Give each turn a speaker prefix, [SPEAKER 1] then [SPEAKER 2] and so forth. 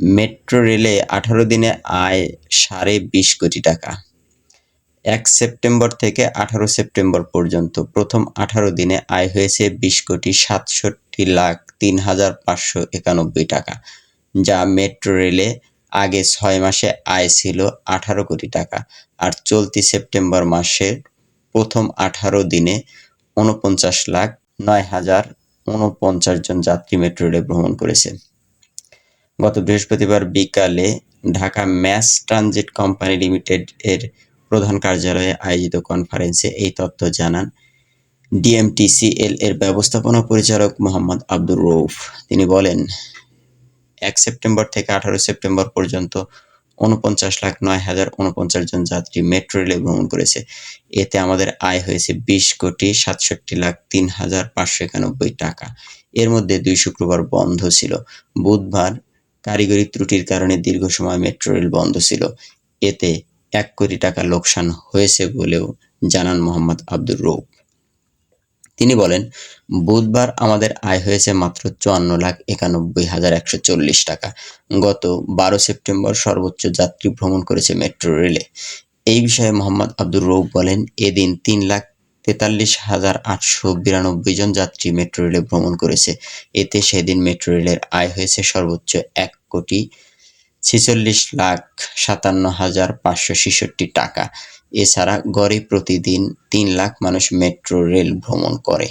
[SPEAKER 1] Metro রেলে আঠারো দিনে আয় সাড়ে বিশ কোটি টাকা। এক সেপ্টেম্বর থেকে আঠারো সেপ্টেম্বর পর্যন্ত প্রথম আঠারো দিনে আয় হয়েছে বিশ কোটি সাতষট্টি লাখ তিন হাজার পাঁচশো একানব্বই টাকা, যা মেট্রো রেলে আগে ছয় মাসে আয় ছিল আঠারো কোটি টাকা আর চলতি সেপ্টেম্বর মাসের প্রথম আঠারো দিনে উনপঞ্চাশ লাখ নয় হাজার উনপঞ্চাশ জন যাত্রী মেট্রো রেলে ভ্রমণ করেছে। গত বৃহস্পতিবার বিকালে Dhaka mass transit company limited এর প্রধান কার্যালয়ে আয়োজিত কনফারেন্সে এই তথ্য জানান ডিএমটিসিএল এর ব্যবস্থাপনা পরিচালক মোহাম্মদ আব্দুর রৌফ তিনি বলেন, এক সেপ্টেম্বর থেকে আঠারো সেপ্টেম্বর পর্যন্ত উনপঞ্চাশ লাখ নয় হাজার উনপঞ্চাশ জন যাত্রী মেট্রো রেলে ভ্রমণ করেছে। এতে আমাদের আয় হয়েছে বিশ কোটি সাতষট্টি লাখ তিন হাজার পাঁচশো একানব্বই টাকা। এর মধ্যে দুই শুক্রবার বন্ধ ছিল। বুধবার কারিগরি ত্রুটির কারণে দীর্ঘ সময় মেট্রো রেল বন্ধ ছিল। এতে এক কোটি টাকা লোকসান হয়েছে বলেও জানান মোহাম্মদ আব্দুর রৌফ তিনি বলেন, বুধবার আমাদের আয় হয়েছে মাত্র চুয়ান্ন লাখ একানব্বই হাজার একশো চল্লিশ টাকা। গত বারো সেপ্টেম্বর সর্বোচ্চ যাত্রী ভ্রমণ করেছে মেট্রো রেলে। এই বিষয়ে মোহাম্মদ আব্দুর রৌফ বলেন, এদিন তিন লাখ তেতাল্লিশ হাজার আটশো বিরানব্বই জন যাত্রী মেট্রো রেলে ভ্রমণ করেছে। এতে সেদিন মেট্রো রেলের আয় হয়েছে সর্বোচ্চ এক কোটি ছেচল্লিশ লাখ সাতান্ন হাজার পাঁচশো ছেষট্টি টাকা। এছাড়া গড়ে প্রতিদিন তিন লাখ মানুষ মেট্রো রেল ভ্রমণ করে।